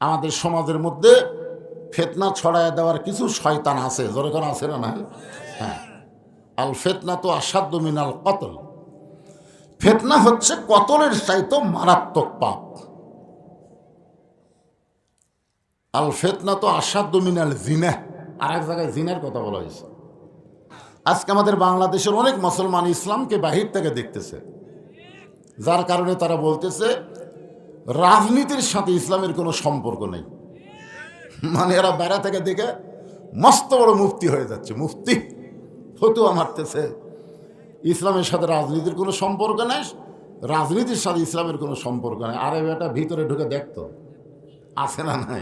আমাদের সমাজের মধ্যে ফেতনা ছড়ায় দেওয়ার কিছু শয়তান আছে। যেরকম আছে না না হ্যাঁ। আল ফেতনা তো আসাধ্য মিনাল কতল। ফেতনা হচ্ছে কতলের চাইতো মারাত্মক পাপ। আল ফেতনা তো আসাধ্য মিনাল জিনা। আর এক জায়গায় জিনার কথা বলা হয়েছে। আজকে আমাদের বাংলাদেশের অনেক মুসলমান ইসলামকে বাহির থেকে দেখতেছে। যার কারণে তারা বলতেছে রাজনীতির সাথে ইসলামের কোনো সম্পর্ক নেই। মানে এরা বেড়া থেকে দেখে মস্ত বড় মুফতি হয়ে যাচ্ছে। মুফতি ফতুয়া মারতেছে। ইসলামের সাথে রাজনীতির কোনো সম্পর্ক নেই, রাজনীতির সাথে ইসলামের কোনো সম্পর্ক নেই। আরে বেটা, ভিতরে ঢুকে দেখতো আছে না নাই?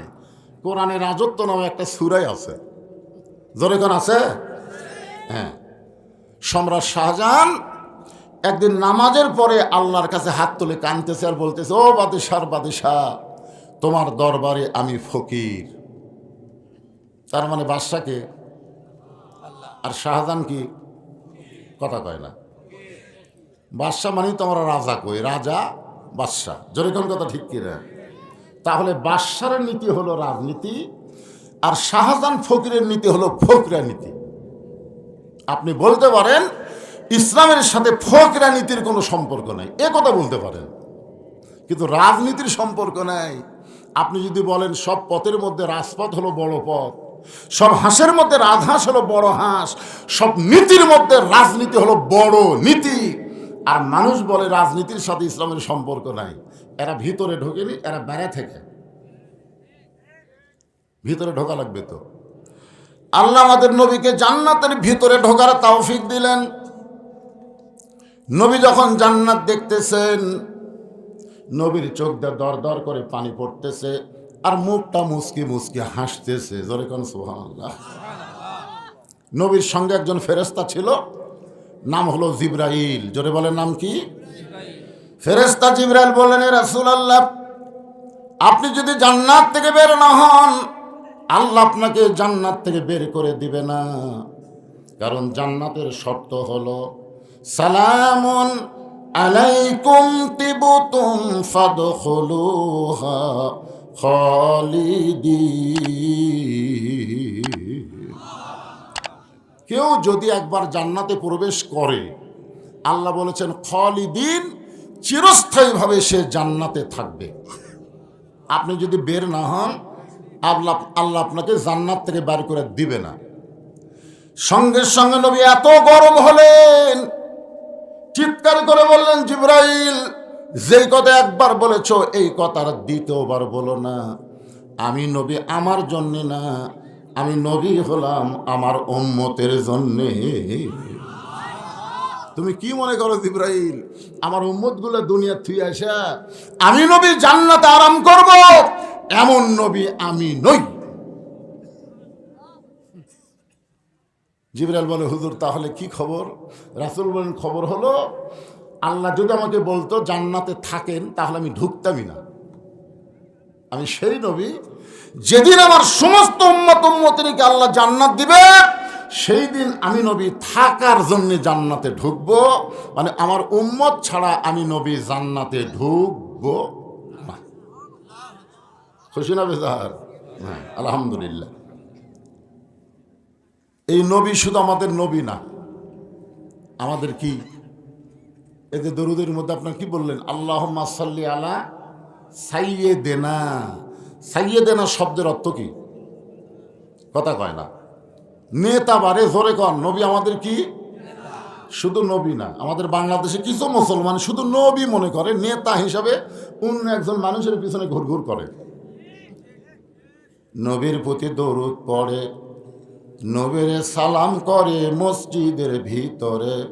কোরআনে রাজত্ব নামে একটা সুরাই আছে। জোরে আছে? হ্যাঁ। সম্রাট শাহজাহান একদিন নামাজের পরে আল্লাহর কাছে হাত তুলে কানতেছে আর বলতেছে, ও বাদিশার বাদিশাহ তোমার দরবারে আমি ফকির। তার মানে বাদশাকে আর শাহজাহান কি কথা কয় না। বাদশাহ মানেই তো আমরা রাজা কই, রাজা বাদশাহ যেরকম কথা ঠিক কিনা তাহলে বাদশার নীতি হলো রাজনীতি আর শাহজাহান ফকিরের নীতি হলো ফকরা নীতি। আপনি বলতে পারেন ইসলামের সাথে ফকরা নীতির কোনো সম্পর্ক নাই। এ কথা বলতে পারেন। কিন্তু রাজনীতির সম্পর্ক নাই। আপনি যদি বলেন, সব পথের মধ্যে রাজপথ হলো বড় পথ, সব হাঁসের মধ্যে রাজহাঁস হলো বড় হাঁস, সব নীতির মধ্যে রাজনীতি হলো বড় নীতি। আর মানুষ বলে রাজনীতির সাথে ইসলামের সম্পর্ক নাই। এরা ভিতরে ঢোকেনি, এরা বেড়া থেকে। ভিতরে ঢোকা লাগবে তো। আল্লাহ আমাদের নবীকে জান্নাতের ভিতরে ঢোকার তৌফিক দিলেন। নবী যখন জান্নাত দেখতেছেন, নবীর চোখ দিয়ে দর দর করে পানি পড়তেছে আর মুখটা মুসকি মুসকি হাসতেছে। জোরে কোন সুবহানাল্লাহ। নবীর সঙ্গে একজন ফেরেস্তা ছিল, নাম হলো জিব্রাইল। জোরে বলে নাম কি? ফেরেস্তা জিব্রাইল বললেন রাসুল আল্লাহ আপনি যদি জান্নাত থেকে বের না হন, আল্লাহ আপনাকে জান্নাত থেকে বের করে দিবে না। কারণ জান্নাতের শর্ত হলো সালামুন আলাইকুম তিবতুম ফাদখুলুহা খালিদিন। কেউ যদি একবার জান্নাতে প্রবেশ করে, আল্লাহ বলেছেন, খলিদিন, চিরস্থায়ীভাবে সে জান্নাতে থাকবে। আপনি যদি বের না হন, আল্লাহ আল্লাহ আপনাকে জান্নাত থেকে বার করে দিবে না। সঙ্গে সঙ্গে নবী এত গরম হলেন চিৎকার করে বললেন, জিব্রাইল, যেই কথা একবার বলেছ, এই কথার দ্বিতীয়বার বলো না। আমি নবী আমার জন্যে না, আমি নবী হলাম আমার উম্মতের জন্যে। তুমি কি মনে করো, জিব্রাইল? আমার উম্মতগুলো দুনিয়া থুই আসা, আমি নবী জান্নাতে আরাম করব, এমন নবী আমি নই। জিবরাল বলে, হুজুর, তাহলে কি খবর? রাসুল বলেন, খবর হলো, আল্লাহ যদি আমাকে বলতো জান্নাতে থাকেন, তাহলে আমি ঢুকতামই না। আমি সেই নবী, যেদিন আমার সমস্ত উম্মত উম্মতিকে আল্লাহ জান্নাত দিবে, সেই দিন আমি নবী থাকার জন্য জান্নাতে ঢুকবো। মানে আমার উম্মত ছাড়া আমি নবী জান্নাতে ঢুকবো খুশি না বেজার? হ্যাঁ আলহামদুলিল্লাহ। এই নবী শুধু আমাদের নবী না। আমাদের কি? এতে দরুদের মধ্যে আপনার কি বললেন? আল্লাহ সাল্লি আলা সাইয়ে দেনা সাইয়ে দেনা শব্দের অর্থ কি? কথা কয় না। নেতা বারে জোরে কন, নবী আমাদের কি? শুধু নবী না। আমাদের বাংলাদেশে কিছু মুসলমান শুধু নবী মনে করে, নেতা হিসাবে অন্য একজন মানুষের পিছনে ঘুরঘুর করে। নবীর প্রতি দরুদ পড়ে। নবীর সালাম করে মসজিদের ভিতরে।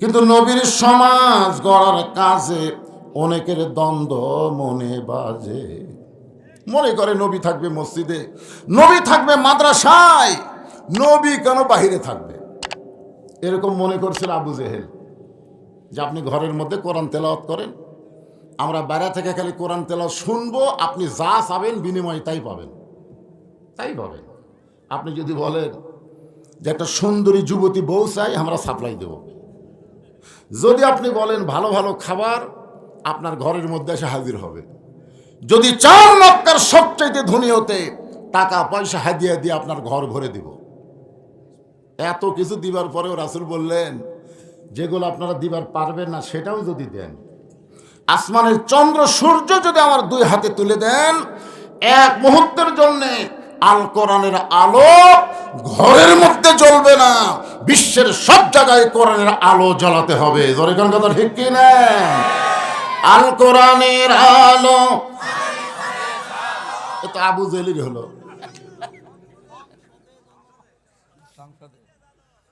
কিন্তু নবীর সমাজ গড়ার কাজে অনেকের দ্বন্দ্ব মনে বাজে। মনে করে নবী থাকবে মসজিদে, নবী থাকবে মাদ্রাসায়, নবী কেন বাহিরে থাকবে? এরকম মনে করছিল আবু জেহেল, যে আপনি ঘরের মধ্যে কোরআন তেলাওয়াত করেন, আমরা বাইরে থেকে খালি কোরআন তেলাওয়াত শুনব, আপনি যা চাবেন বিনিময়ে তাই পাবেন। তাই পাবেন। আপনি যদি বলেন যে একটা সুন্দরী যুবতী বউ চাই, আমরা সাপ্লাই দেব। যদি আপনি বলেন ভালো ভালো খাবার, আপনার ঘরের মধ্যে এসে হাজির হবে। যদি চার মক্কার সবচাইতে ধনী হতে টাকা পয়সা হাদিয়া দিয়ে আপনার ঘর ভরে দিব। এত কিছু দিবার পরেও রাসুল বললেন, যেগুলো আপনারা দিবার পারবেন না, সেটাও যদি দেন। আসমানের চন্দ্র সূর্য যদি আমার দুই হাতে তুলে দেন, এক মুহূর্তের জন্য আল কোরআনের আলো ঘরের মধ্যে জ্বলবে না, বিশ্বের সব জায়গায় কোরআনের আলো জ্বালাতে হবে। ধরে কোন কথা ঠিক কি না? আল কোরআনের আলো। এটা আবু জেলির হলো।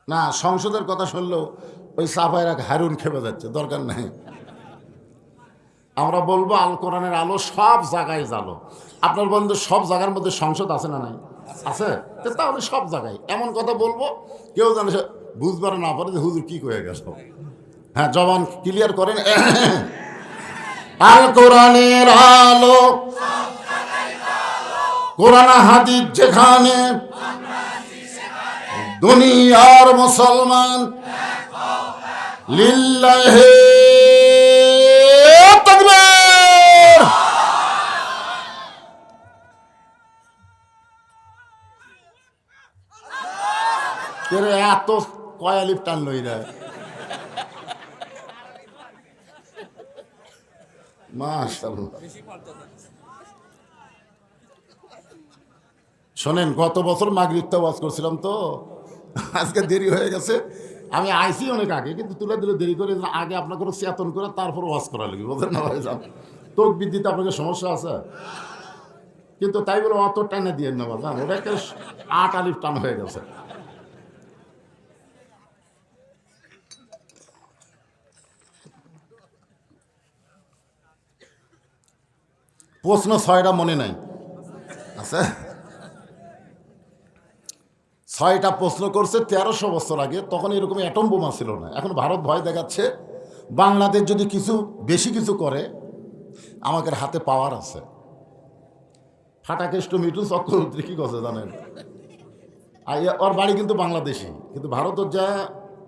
না, সংসদের কথা শুনলেও ওই সাফাইরা হারুন খেপে যাচ্ছে, দরকার নাই। আমরা বলব আল কোরআনের আলো সব জায়গায় জালো আপনার বন্ধু সব জায়গার মধ্যে সংসদ আছে না নাই? আছে? তাহলে সব জায়গায়। এমন কথা বলব, কেউ জানে বুঝবার না পারে যে হুজুর কি কয়ে গেল। হ্যাঁ জবান ক্লিয়ার করেন। আল কোরআনের আলো, কোরআন হাদিস যেখানে, দুনিয়ার মুসলমান, লিল্লাহে তাকবীর। এরে এত কয়ালিপ টান লই রে। শোনেন, গত বছর মাগরিবটা ওয়াজ করছিলাম তো। আজকে দেরি হয়ে গেছে। আমি আইসি অনেক আগে, কিন্তু তুলে দিলে দেরি করে আগে আপনাকে চেতন করে তারপর ওয়াজ করা লাগবে বোঝেন না ভাই যান তোক বিদ্যুতে আপনাকে সমস্যা আছে? কিন্তু তাই বলে অত টানে দিয়ে নেওয়া জান ওটা একটা আট আলিফ টান হয়ে গেছে। প্রশ্ন ছয়টা মনে নাই। আছে? ছয়টা প্রশ্ন করছে তেরোশো বছর আগে, তখন এরকম অ্যাটম বোমা ছিল না। এখন ভারত ভয় দেখাচ্ছে, বাংলাদেশ যদি কিছু, বেশি কিছু করে, আমাদের হাতে পাওয়ার আছে। ফাটাকেষ্ট মিটু চক্রবর্তী কি কথা জানেন? আর ওর বাড়ি কিন্তু বাংলাদেশি, কিন্তু ভারতের যা,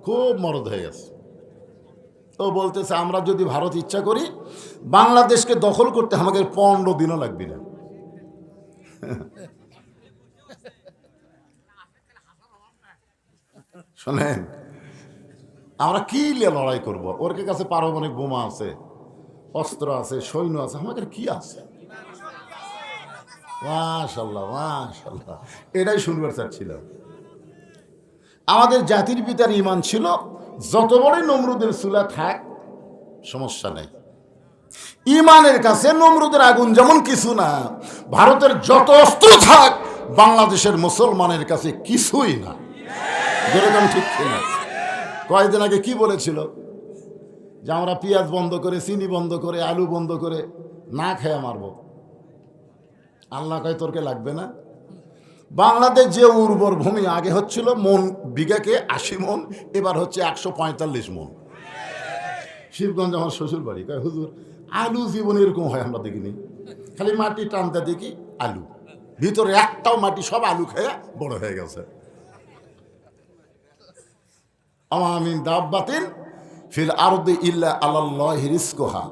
খুব মরদ হয়ে গেছে। তো বলতেছে, আমরা যদি ভারত ইচ্ছা করি, বাংলাদেশকে দখল করতে আমাদের পনেরো দিনও লাগবে না। শোনেন, আমরা কি লড়াই করব? ওর কাছে পারমাণবিক বোমা আছে, অস্ত্র আছে, সৈন্য আছে? আমাদের কি আছে? এটাই শুনবার চাচ্ছিলাম। আমাদের জাতির পিতার ইমান ছিল যত বড়ই নমরুদের চুলা থাক, সমস্যা নেই। ইমানের কাছে নমরুদের আগুন যেমন কিছু না, ভারতের যত অস্ত্র থাক, বাংলাদেশের মুসলমানের কাছে কিছুই না। যেরকম ঠিক না কয়েকদিন আগে কি বলেছিল? যে আমরা পেঁয়াজ বন্ধ করে, চিনি বন্ধ করে, আলু বন্ধ করে না খেয়ে মারব। আল্লাহ কয়, তোরকে লাগবে না? বাংলাদেশ যে উর্বর ভূমি আগে হচ্ছিল মন, বিঘাকে আশি মন, এবার হচ্ছে একশো পঁয়তাল্লিশ মন। শিবগঞ্জ আমার শ্বশুর বাড়ি। কয়, হুজুর, আলু জীবন এরকম হয় আমরা দেখিনি। খালি মাটি টানতে দেখি আলু। ভিতরে একটাও মাটি, সব আলু খেয়ে বড় হয়ে গেছে। আমামিন দাব্বাতিন ফিল আরদি ইল্লা আলাল্লাহি রিজকুহা।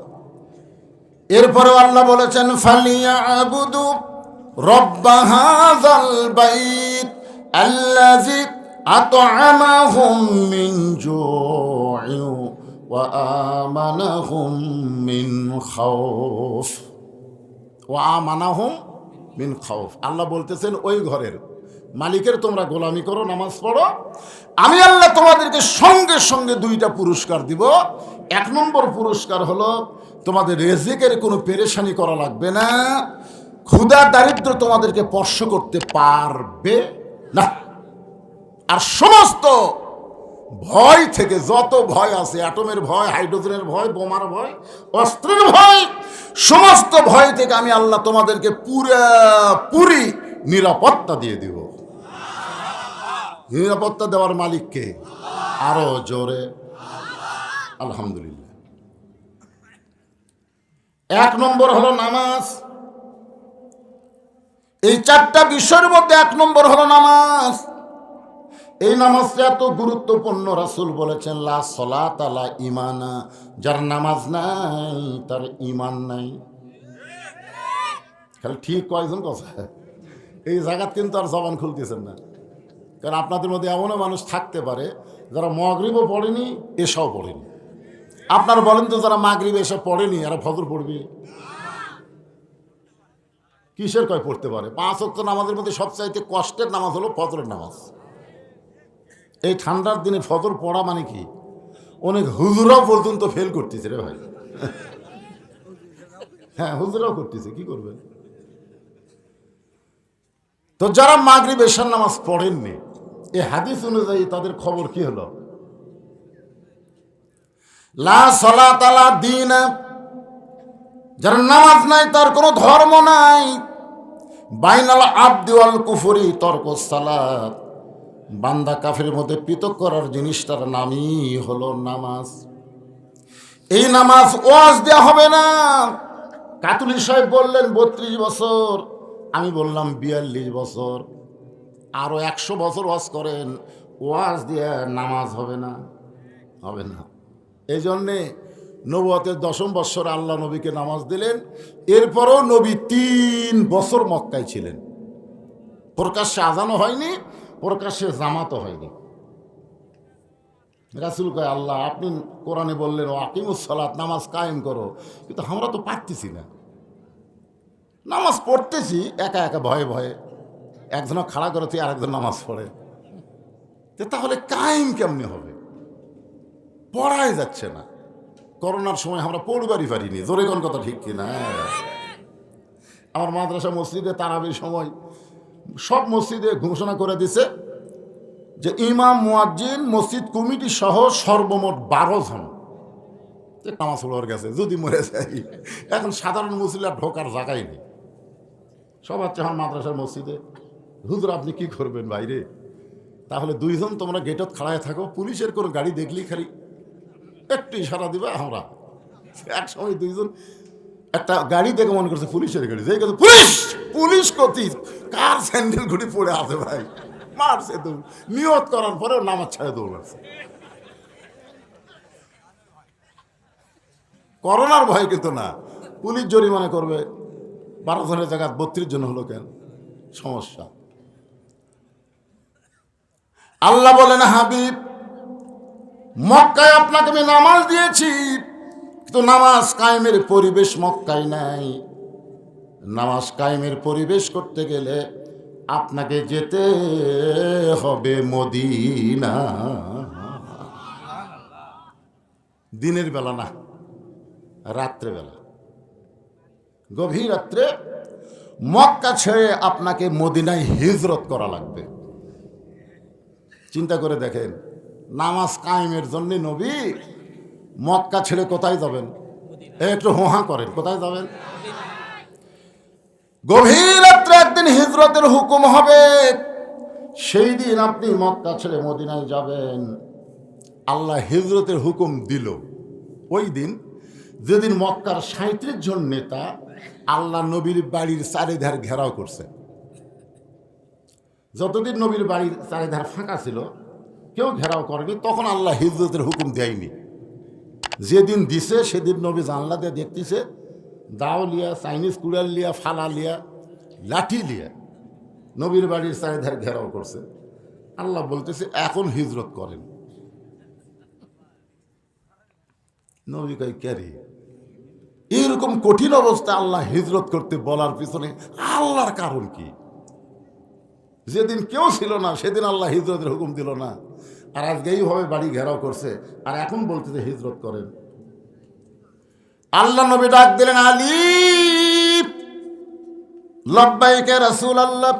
এরপরে আল্লাহ বলেছেন ফালিয়া আবুদু বাইত আল্লাযী আত'আমাহুম মিন জু'in ওয়া আমানাহুম মিন খাউফ। ওয়া আমানাহুম মিন খাউফ। আল্লাহ বলতেছেন, ওই ঘরের মালিকের তোমরা গোলামি করো, নামাজ পড়ো। আমি আল্লাহ তোমাদেরকে সঙ্গে সঙ্গে দুইটা পুরস্কার দিব। এক নম্বর পুরস্কার হলো, তোমাদের রেজিকের কোনো পেরেশানি করা লাগবে না। ক্ষুধা দারিদ্র তোমাদেরকে স্পর্শ করতে পারবে না। আর সমস্ত ভয় থেকে যত ভয় আছে, অ্যাটমের ভয়, হাইড্রোজেনের ভয়, বোমার ভয়, অস্ত্রের ভয়, সমস্ত ভয় থেকে আমি আল্লাহ তোমাদেরকে পুরা পুরি নিরাপত্তা দিয়ে দিব। নিরাপত্তা দেওয়ার মালিককে আরও জোরে। আলহামদুলিল্লাহ। এক নম্বর হলো নামাজ। এই চারটা বিষয়ের মধ্যে এক নম্বর হলো নামাজ। এই নামাজটা এত গুরুত্বপূর্ণ রাসুল বলেছেন, লা সলা তালা ইমানা যার নামাজ নাই, তার ইমান নাই। খালি ঠিক কয়জন কথা? এই জায়গাত কিন্তু আর জবান খুলতেছেন না। কারণ আপনাদের মধ্যে এমনও মানুষ থাকতে পারে, যারা মগরিবও পড়েনি এসব পড়েনি। আপনারা বলেন তো, যারা মাগরিব এসব পড়েনি, এরা ফজর পড়বি? কিসের কয় পড়তে পারে? পাঁচ অক্ট নামাজের মধ্যে সবচাইতে কষ্টের নামাজ হলো ফজরের নামাজ। এই ঠান্ডার দিনে ফজর পড়া মানে কি? অনেক হুজুরাও পর্যন্ত ফেল করতেছে রে ভাই। হ্যাঁ হুজুরাও করতেছে, কি করবে? তো যারা মাগরিব এশার নামাজ পড়েননি, এই হাদিস অনুযায়ী তাদের খবর কি হলো? লা সলাত আলা দিন যার নামাজ নাই, তার কোনো ধর্ম নাই। বাইনাল আব্দি ওয়াল কুফরি, তর্ক সালাত। বান্দা কাফের মধ্যে পৃথক করার জিনিসটার নামই হলো নামাজ। এই নামাজ ওয়াজ দেওয়া হবে না। কাতুলি সাহেব বললেন, বত্রিশ বছর। আমি বললাম, বিয়াল্লিশ বছর। আরও একশো বছর ওয়াজ করেন। ওয়াজ দিয়ে নামাজ হবে না হবে না। এই জন্যে নবতের দশম বৎসর আল্লাহ নবীকে নামাজ দিলেন। এরপরও নবী তিন বছর মক্কায় ছিলেন। প্রকাশ্যে আজানও হয়নি, প্রকাশ্যে জামাতও হয়নি। রাসুল কয়, আল্লাহ, আপনি কোরআনে বললেন ও আকিমুসলাত নামাজ কায়েম করো। কিন্তু আমরা তো পারতেছি না। নামাজ পড়তেছি, একা একা ভয়ে ভয়ে। একজন খাড়া করেছি আর একজন নামাজ পড়ে। তাহলে কায়েম কেমনি হবে? পড়াই যাচ্ছে না। করোনার সময় আমরা পড়বারই পারিনি। জোরে কোন কথা ঠিক কিনা? আমার মাদ্রাসা মসজিদে তারাবির সময় সব মসজিদে ঘোষণা করে দিছে যে ইমাম, মুয়াজ্জিন, মসজিদ, কমিটি সহ সর্বমোট বারো জন। নামাজ পড়ার গেছে যদি মরে যাই এখন সাধারণ মুসলিম আর ঢোকার জায়গায় নেই। সব হচ্ছে আমার মাদ্রাসার মসজিদে। হুজুর, আপনি কি করবেন বাইরে তাহলে দুইজন তোমরা গেটত খাড়ায় থাকো, পুলিশের কোনো গাড়ি দেখলি খালি? একটু ইশারা দিবে, আমরা। এক সময় দুইজন একটা গাড়ি দেখে মনে করছে পুলিশের গাড়ি। দেখে পুলিশ! পুলিশ কতি, কার স্যান্ডেল ঘুরে পড়ে আছে ভাই? মারছে তো নিয়ত করার পরেও নামাজ ছাড়ে দৌড়াচ্ছে করোনার ভয় কিন্তু না। পুলিশ জরিমানা করবে বারো জনের জায়গা বত্রিশ জন হলো কেন? সমস্যা। আল্লাহ বলেন, হাবিব মক্কায় আপনাকে আমি নামাজ দিয়েছি, কিন্তু নামাজ কায়েমের পরিবেশ মক্কায় নাই। নামাজ কায়েমের পরিবেশ করতে গেলে আপনাকে যেতে হবে মদিনা। দিনের বেলা না, রাত্রে বেলা। গভীর রাত্রে মক্কা ছেড়ে আপনাকে মদিনায় হিজরত করা লাগবে। চিন্তা করে দেখেন নামাজ কায়েমের জন্য নবী মক্কা ছেড়ে কোথায় যাবেন? একটু হোহা করেন, কোথায় যাবেন? গভীর রাত্রে একদিন হিজরতের হুকুম হবে। সেই দিন আপনি মক্কা ছেড়ে মদিনায় যাবেন। আল্লাহ হিজরতের হুকুম দিল। ওই দিন যেদিন মক্কার সাঁত্রিশ জন নেতা আল্লাহ নবীর বাড়ির চারিধার ঘেরাও করছে। যতদিন নবীর বাড়ির চারিধার ফাঁকা ছিল কেউ ঘেরাও করেনি, তখন আল্লাহ হিজরতের হুকুম দেয়নি। যেদিন দিছে, সেদিন নবী জানলা দিয়ে দেখতেছে, দাও লিয়া, চাইনিজ কুড়াল লিয়া, ফালা লিয়া, লাঠি লিয়া, নবীর বাড়ির চারিধার ঘেরাও করছে। আল্লাহ বলতেছে, এখন হিজরত করেন। নবী কয় ক্যারি এরকম কঠিন অবস্থা আল্লাহ হিজরত করতে বলার পিছনে আল্লাহর কারণ কি? যেদিন কেউ ছিল না, সেদিন আল্লাহ হিজরতের হুকুম দিল না। আর আজকে এইভাবে বাড়ি ঘেরাও করছে। আর এখন বলতেছে হিজরত করেন। আল্লাহ নবী ডাক দিলেন আলী লব্বাইকে রাসূল আল্লাহ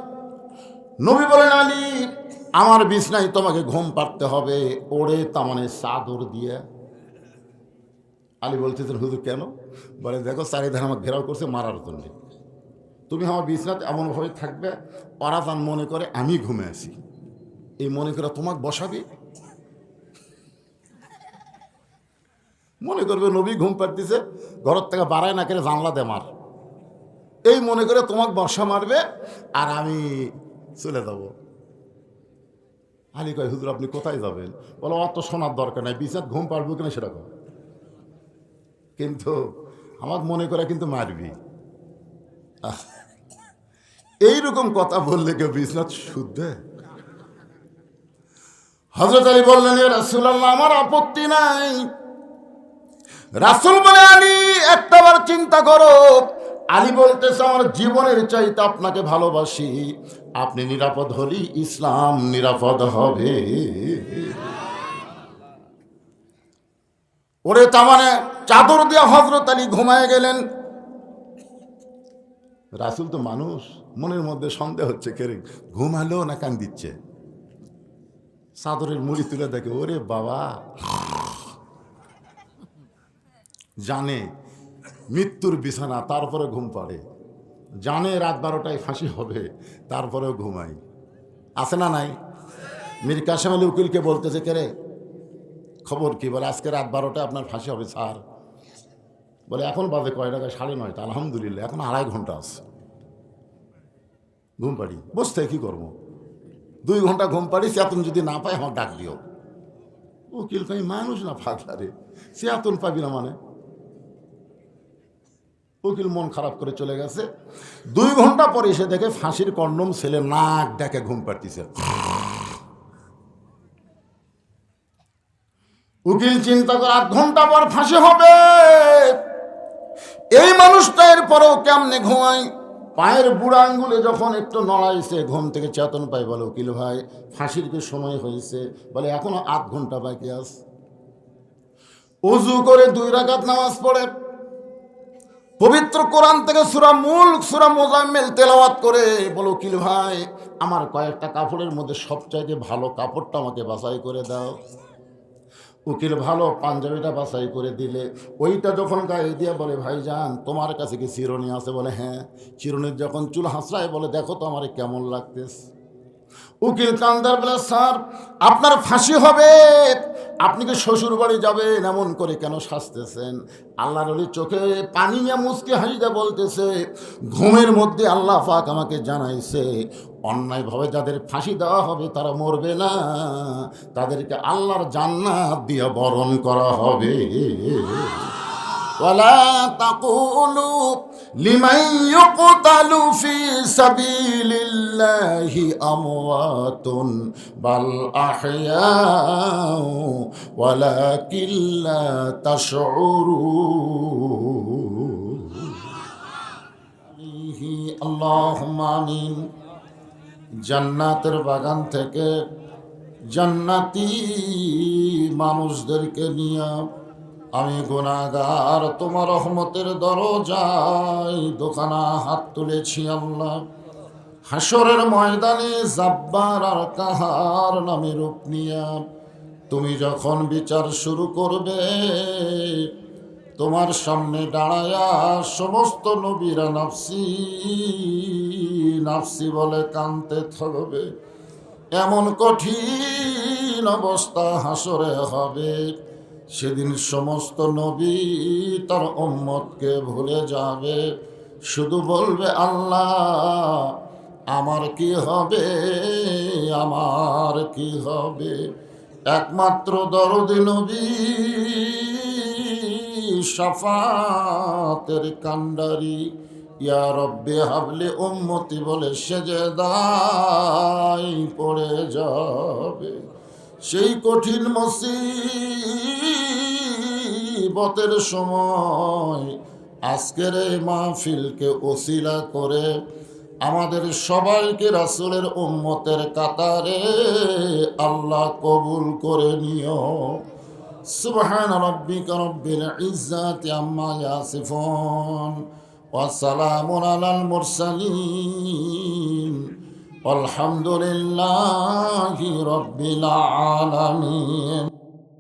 নবী বলেন আলী আমার বিছনায় তোমাকে ঘুম পাড়তে হবে। ওড়ে তামানে চাদর দিয়ে। আলী বলতেছেন হুজুর কেন? বলে, দেখো, চারিধারে আমার ঘেরাও করছে মারার জন্য। তুমি আমার বিছনাতে এমনভাবে থাকবে, ওরা মনে করে আমি ঘুমে আছি। এই মনে করে তোমাকে বসাবি? মনে করবে নবী ঘুম পাড়তেছে, ঘরের থেকে বাড়ায় না করে জানলা দে মার। এই মনে করে তোমাকে বর্ষা মারবে আর আমি চলে যাব। আলী কয়, হুজুর, আপনি কোথায় যাবেন? বলো অত শোনার দরকার নাই বিছাত ঘুম পারব কিনা সেরকম কিন্তু আমার মনে করে কিন্তু মারবি। এইরকম কথা বললে কেউ বিশ্বনাথ শুদ্ধ? হজরত আলী বললেন আমার আপত্তি নাই। রাসুল বলে, আলী একটাবার চিন্তা করো। আলী বলতেছে, আমার জীবনের চাইতে আপনাকে ভালোবাসি। আপনি নিরাপদ হলি, ইসলাম নিরাপদ হবে। ওরে, তার মানে চাদর দিয়া হজরত আলী ঘুমায় গেলেন। রাসুল তো মানুষ, মনের মধ্যে সন্দেহ হচ্ছে, কে রে, ঘুমালো না কান দিচ্ছে চাদরের মুড়ি তুলে দেখে, ওরে বাবা। জানে মৃত্যুর বিছানা তারপরে ঘুম পাড়ে। জানে রাত বারোটায় ফাঁসি হবে, তারপরেও ঘুমাই আছে না নাই? মীর কাসেম আলী উকিলকে বলতেছে, কে রে? খবর কি? বলে, আজকে রাত বারোটায় আপনার ফাঁসি হবে, স্যার। বলে, এখন বাজে কয় টাকা? সাড়ে নয়টা। আলহামদুলিল্লাহ, এখন আড়াই ঘণ্টা আছে। ঘুম পাড়ি। বসতে কি করব? দুই ঘণ্টা ঘুম পাড়ি চেতন যদি না পাই আমার ডাক দিও। উকিল কই মানুষ না ফাঁকলা রে? চেতন পাবি না মানে? উকিল মন খারাপ করে চলে গেছে। দুই ঘণ্টা পরে এসে দেখে ফাঁসির কন্ডম ছেলে নাক ডেকে ঘুম পাড়তিছে। উকিল চিন্তা করে, আধ ঘণ্টা পর ফাঁসি হবে। এই মানুষটা এরপরেও কেমনে ঘুমায়? পায়ের বুড়া আঙ্গুলে যখন একটু নড়াইছে, ঘুম থেকে চেতন পাই বলে, উকিল ভাই, ফাঁসির কি সময় হয়েছে? বলে, এখনও আধ ঘণ্টা বাকি আস উজু করে দুই রাকাত নামাজ পড়ে। পবিত্র কোরআন থেকে সুরা মূল, সুরা মোজাম্মেল তেলাওয়াত করে বলো উকিল ভাই, আমার কয়েকটা কাপড়ের মধ্যে সবচাইতে ভালো কাপড়টা আমাকে বাছাই করে দাও। উকিল, ভালো, পাঞ্জাবিটা বাছাই করে দিলে। ওইটা যখন গায়ে দিয়ে বলে ভাইজান তোমার কাছে কি চিরুনি আছে? বলে হ্যাঁ চিরুনির যখন চুল হাসরায় বলে, দেখো তো আমার কেমন লাগতেছে। উকিল কান্দার বলে, স্যার, আপনার ফাঁসি হবে। আপনি কি শ্বশুর বাড়ি যাবেন, এমন করে কেন শাস্তেছেন আল্লাহর রলি চোখে পানি নিয়ে মুসকি হাসিতে বলতেছে, ঘুমের মধ্যে আল্লাহ পাক আমাকে জানাইছে, অন্যায়ভাবে যাদের ফাঁসি দেওয়া হবে তারা মরবে না। তাদেরকে আল্লাহর জান্নাত দিয়ে বরণ করা হবে। ওলা তাকুলুপ لمن يقتل في سبيل الله أموات بل أحياء ولكن لا تشعرون عليه اللهم آمين জান্নাতের বাগান থেকে জান্নাতি মানুষদেরকে নিয়ে আমি গুণাগার তোমার রহমতের দরজায় দোকানা হাত তুলেছি আল্লাহ। হাসরের ময়দানে জাব্বার আর কাহার নামে রূপ নিয়া তুমি যখন বিচার শুরু করবে, তোমার সামনে দাঁড়ায়া সমস্ত নবীরা নাফসি নাফসি বলে কানতে থাকবে। এমন কঠিন অবস্থা হাসরে হবে। সেদিন সমস্ত নবী তার উম্মতকে ভুলে যাবে। শুধু বলবে, আল্লাহ, আমার কি হবে? আমার কি হবে? একমাত্র দরদি নবী সাফাতের কান্ডারি ইয়া রব্বে হাবলে উম্মতি বলে সেজে দায় পড়ে যাবে। সেই কঠিন মুসিবতের সময় আজকের এই মাহফিলকে ওসিলা করে আমাদের সবাইকে রাসুলের উম্মতের কাতারে আল্লাহ কবুল করে নিও। সুবহান রব্বিকা রব্বিল ইজ্জাতি আম্মা ইয়াসিফুন। ওয়া সালামুন আলাল মুরসালিন। আলহামদুলিল্লাহ রবিল আলমিন।